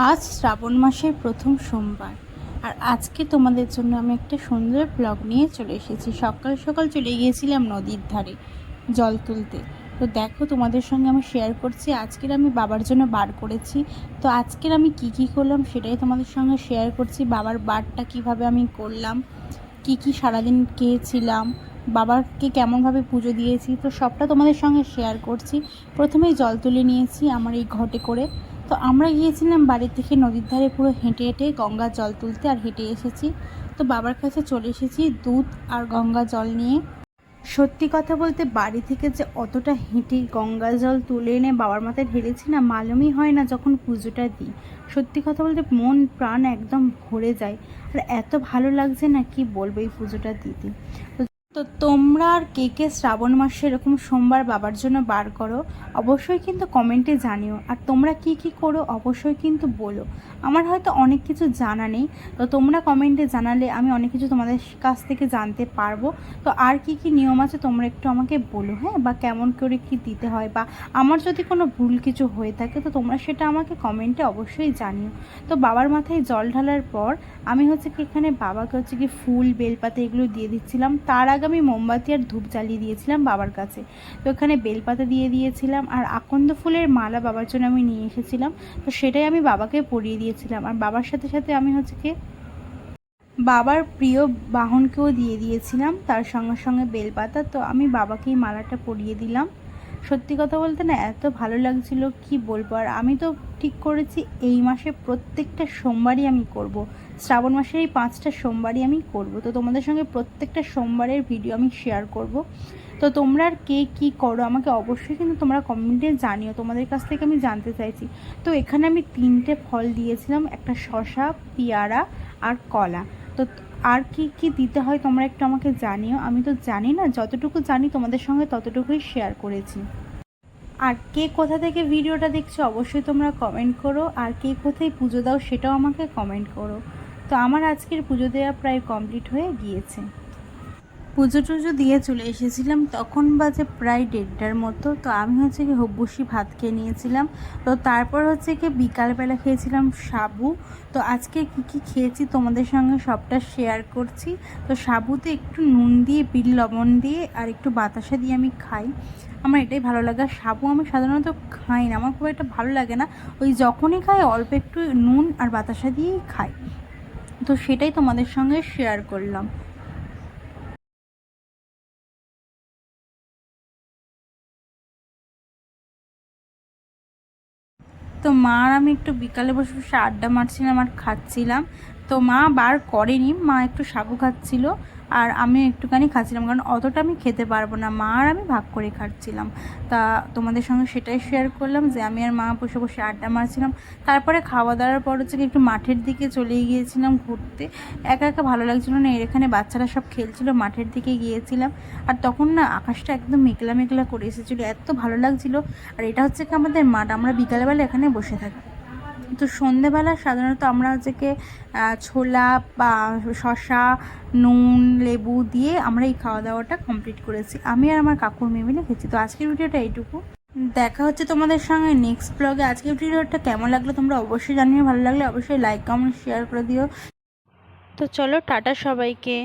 আজ শ্রাবণ মাসের প্রথম সোমবার, আর আজকে তোমাদের জন্য আমি একটা সুন্দর ব্লগ নিয়ে চলে এসেছি। সকাল সকাল চলে গিয়েছিলাম নদীর ধারে জল তুলতে। তো দেখো, তোমাদের সঙ্গে আমি শেয়ার করছি। আজকের আমি বাবার জন্য বার করেছি। তো আজকের আমি কি কি করলাম সেটাই তোমাদের সঙ্গে শেয়ার করছি। বাবার বারটা কীভাবে আমি করলাম, কি কি সারাদিন খেয়েছিলাম বাবাকে কেমনভাবে পুজো দিয়েছি, তো সবটা তোমাদের সঙ্গে শেয়ার করছি। প্রথমেই জল তুলে নিয়েছি আমার এই ঘটে করে। তো আমরা গিয়েছিলাম বাড়ি থেকে নদীর ধারে পুরো হেঁটে হেঁটে গঙ্গা জল তুলতে আর হেঁটে এসেছি। তো বাবার কাছে চলে এসেছি দুধ আর গঙ্গা জল নিয়ে। সত্যি কথা বলতে বাড়ি থেকে যে অতটা হেঁটে গঙ্গা জল তুলে এনে বাবার মাথায় ঢেলেছি না, মালুমই হয় না যখন পুজোটা দিই। সত্যি কথা বলতে মন, প্রাণ একদম ভরে যায়। আর এত ভালো লাগছে না কি বলব এই পুজোটা দিতে। তো তোমরা আর কে কে শ্রাবণ মাসে এরকম সোমবার বাবার জন্য বার করো, অবশ্যই কিন্তু কমেন্টে জানিও। আর তোমরা কি কি করো, অবশ্যই কিন্তু বলো। আমার হয়তো অনেক কিছু জানা নেই, তো তোমরা কমেন্টে জানালে আমি অনেক কিছু তোমাদের কাছ থেকে জানতে পারব। তো আর কি কি নিয়ম আছে তোমরা একটু আমাকে বলো হ্যাঁ? বা কেমন করে কি দিতে হয়, বা আমার যদি কোনো ভুল কিছু হয়ে থাকে, তো তোমরা সেটা আমাকে কমেন্টে অবশ্যই জানিও। তো বাবার মাথায় জল ঢালার পর আমি হচ্ছে কি এখানে বাবাকে হচ্ছে কি ফুল, বেলপাতা এগুলো দিয়ে দিচ্ছিলাম। তার আগে আমি মোমবাতি আর ধূপ জ্বালিয়ে দিয়েছিলাম বাবার কাছে। তো এখানে বেলপাতা দিয়ে দিয়েছিলাম আর আকন্দ ফুলের মালা বাবার জন্য আমি নিয়ে এসেছিলাম। তো সেটাই আমি বাবাকে পরিয়ে দিয়েছিলাম। আর বাবার সাথে সাথে আমি হচ্ছে কি বাবার প্রিয় বাহনকেও দিয়ে দিয়েছিলাম। তার সঙ্গে সঙ্গে বেলপাতা। তো আমি বাবাকেই মালাটা পরিয়ে দিলাম। সত্যি কথা বলতে না, এত ভালো লাগছিল, কি বলব? আর আমি তো ঠিক করেছি, এই মাসে প্রত্যেকটা সোমবারই আমি করব। শ্রাবণ মাসের এই পাঁচটা সোমবারই আমি করব। তো তোমাদের সঙ্গে প্রত্যেকটা সোমবারের ভিডিও আমি শেয়ার করব। তো তোমরা আর কে কী করো, আমাকে অবশ্যই কিন্তু তোমরা কমেন্টে জানিও। তোমাদের কাছ থেকে আমি জানতে চাইছি। তো এখানে আমি তিনটে ফল দিয়েছিলাম, একটা শশা পেয়ারা আর কলা। তো আর কি কি দিতে হয় তোমরা একটু আমাকে জানিও। আমি তো জানি না, যতটুকু জানি তোমাদের সঙ্গে ততটুকুই শেয়ার করেছি। আর কে কোথা থেকে ভিডিওটা দেখছ অবশ্যই তোমরা কমেন্ট করো, আর কে কোথায় পুজো দাও সেটাও আমাকে কমেন্ট করো। তো আমার আজকের পুজো দেওয়া প্রায় কমপ্লিট হয়ে গিয়েছে। পুজো টুজো দিয়ে চলে এসেছিলাম, তখন বাজে প্রায় দেড়টার মতো। তো আমি হচ্ছে কি হব্বুসি ভাত খেয়ে নিয়েছিলাম। তো তারপর হচ্ছে কি বিকালবেলা খেয়েছিলাম সাবু। তো আজকে কি কি খেয়েছি তোমাদের সঙ্গে সবটা শেয়ার করছি। তো সাবুতে একটু নুন দিয়ে বিল লবণ দিয়ে আর একটু বাতাসা দিয়ে আমি খাই। আমার এটাই ভালো লাগে। আর সাবু আমি সাধারণত খাই না, আমার খুব একটা ভালো লাগে না। ওই যখনই খাই অল্প একটু নুন আর বাতাসা দিয়েই খাই। তো সেটাই তোমাদের সঙ্গে শেয়ার করলাম। তো মা আর আমি একটু বিকালে বসে বসে আড্ডা মারছিলাম আর খাচ্ছিলাম। তো মা বার করেনি, মা একটু সাবু খাচ্ছিল। আর আমি একটুখানি খাচ্ছিলাম, কারণ অতটা আমি খেতে পারব না। মা আর আমি ভাগ করে খাচ্ছিলাম। তা তোমাদের সঙ্গে সেটাই শেয়ার করলাম যে আমি আর মা বসে বসে আড্ডা মারছিলাম। তারপরে খাওয়া দাওয়ার পর হচ্ছে একটু মাঠের দিকে চলে গিয়েছিলাম ঘুরতে। একা একা ভালো লাগছিল না, এর এখানে বাচ্চারা সব খেলছিল, মাঠের দিকে গিয়েছিলাম। আর তখন না আকাশটা একদম মেঘলা মেঘলা করে এসেছিল, এত ভালো লাগছিল। আর এটা হচ্ছে কি আমাদের মাঠ, আমরা বিকালবেলা এখানে বসে থাকি। তো সন্ধেবেলা সাধারণত আমরা হচ্ছে ছোলা বা শশা নুন, লেবু দিয়ে আমরা এই খাওয়া দাওয়াটা কমপ্লিট করেছি। আমি আর আমার কাকুর মেয়ে মিলে খেয়েছি। তো আজকের ভিডিওটা এইটুকু। দেখা হচ্ছে তোমাদের সঙ্গে নেক্সট ব্লগে আজকের ভিডিওটা কেমন লাগল তোমরা অবশ্যই জানিয়ে ভালো লাগলে অবশ্যই লাইক কমেন্ট শেয়ার করে দিও। তো চলো, টাটা সবাইকে।